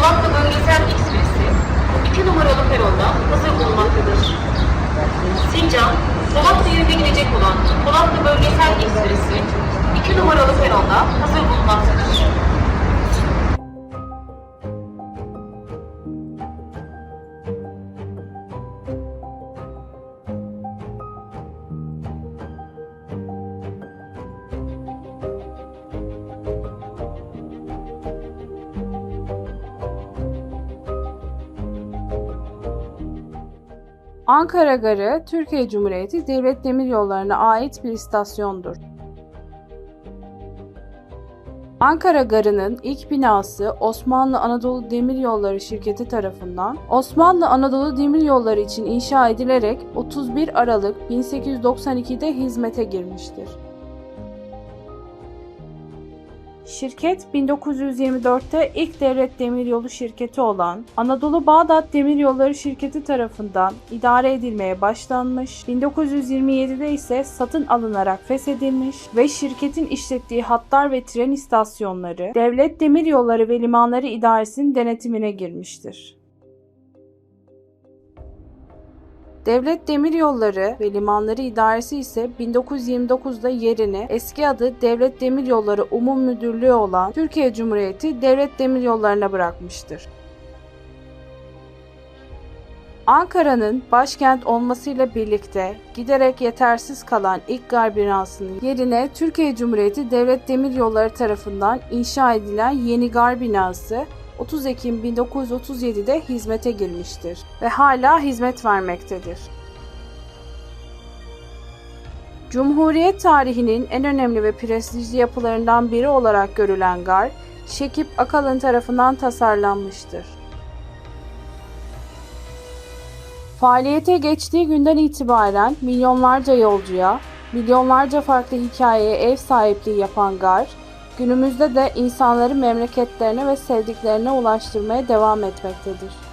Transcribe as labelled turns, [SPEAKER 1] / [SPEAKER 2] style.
[SPEAKER 1] Polatlı Bölgesel Ekspresi 2 numaralı peronda hazır bulunmaktadır. Sincan, Polatlı'ya gidilecek olan Polatlı Bölgesel Ekspresi 2 numaralı peronda hazır bulunmaktadır.
[SPEAKER 2] Ankara Garı, Türkiye Cumhuriyeti Devlet Demiryolları'na ait bir istasyondur. Ankara Garı'nın ilk binası Osmanlı Anadolu Demiryolları şirketi tarafından Osmanlı Anadolu Demiryolları için inşa edilerek 31 Aralık 1892'de hizmete girmiştir. Şirket 1924'te ilk devlet demiryolu şirketi olan Anadolu Bağdat Demiryolları şirketi tarafından idare edilmeye başlanmış, 1927'de ise satın alınarak feshedilmiş ve şirketin işlettiği hatlar ve tren istasyonları Devlet Demiryolları ve Limanları İdaresi'nin denetimine girmiştir. Devlet Demiryolları ve Limanları İdaresi ise 1929'da yerini eski adı Devlet Demiryolları Umum Müdürlüğü olan Türkiye Cumhuriyeti Devlet Demiryolları'na bırakmıştır. Ankara'nın başkent olmasıyla birlikte giderek yetersiz kalan ilk gar binasının yerine Türkiye Cumhuriyeti Devlet Demiryolları tarafından inşa edilen yeni gar binası 30 Ekim 1937'de hizmete girmiştir ve hala hizmet vermektedir. Cumhuriyet tarihinin en önemli ve prestijli yapılarından biri olarak görülen gar, Şekip Akalın tarafından tasarlanmıştır. Faaliyete geçtiği günden itibaren milyonlarca yolcuya, milyonlarca farklı hikayeye ev sahipliği yapan gar, günümüzde de insanları memleketlerine ve sevdiklerine ulaştırmaya devam etmektedir.